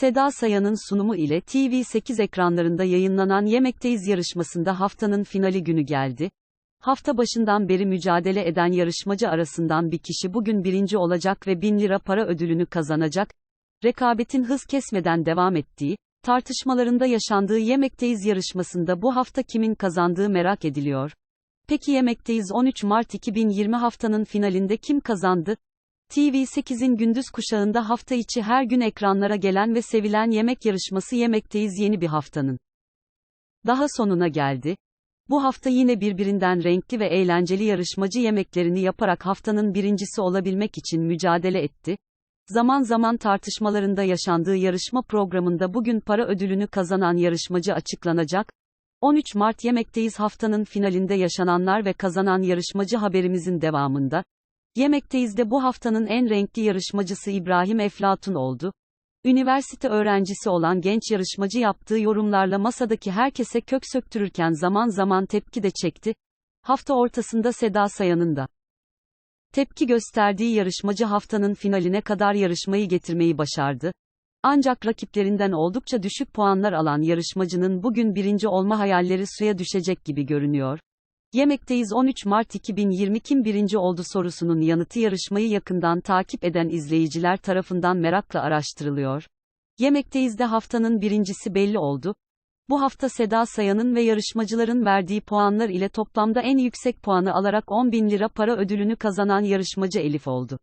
Seda Sayan'ın sunumu ile TV8 ekranlarında yayınlanan Yemekteyiz yarışmasında haftanın finali günü geldi. Hafta başından beri mücadele eden yarışmacı arasından bir kişi bugün birinci olacak ve 1000 lira para ödülünü kazanacak. Rekabetin hız kesmeden devam ettiği, tartışmalarında yaşandığı Yemekteyiz yarışmasında bu hafta kimin kazandığı merak ediliyor. Peki Yemekteyiz 13 Mart 2020 haftanın finalinde kim kazandı? TV8'in gündüz kuşağında hafta içi her gün ekranlara gelen ve sevilen yemek yarışması Yemekteyiz yeni bir haftanın daha sonuna geldi. Bu hafta yine birbirinden renkli ve eğlenceli yarışmacı yemeklerini yaparak haftanın birincisi olabilmek için mücadele etti. Zaman zaman tartışmalarında yaşandığı yarışma programında bugün para ödülünü kazanan yarışmacı açıklanacak. 13 Mart Yemekteyiz haftanın finalinde yaşananlar ve kazanan yarışmacı haberimizin devamında. Yemekteyiz'de bu haftanın en renkli yarışmacısı İbrahim Eflatun oldu. Üniversite öğrencisi olan genç yarışmacı yaptığı yorumlarla masadaki herkese kök söktürürken zaman zaman tepki de çekti. Hafta ortasında Seda Sayan'ın da tepki gösterdiği yarışmacı haftanın finaline kadar yarışmayı getirmeyi başardı. Ancak rakiplerinden oldukça düşük puanlar alan yarışmacının bugün birinci olma hayalleri suya düşecek gibi görünüyor. Yemekteyiz 13 Mart 2020 kim birinci oldu sorusunun yanıtı yarışmayı yakından takip eden izleyiciler tarafından merakla araştırılıyor. Yemekteyiz'de haftanın birincisi belli oldu. Bu hafta Seda Sayan'ın ve yarışmacıların verdiği puanlar ile toplamda en yüksek puanı alarak 10 bin lira para ödülünü kazanan yarışmacı Elif oldu.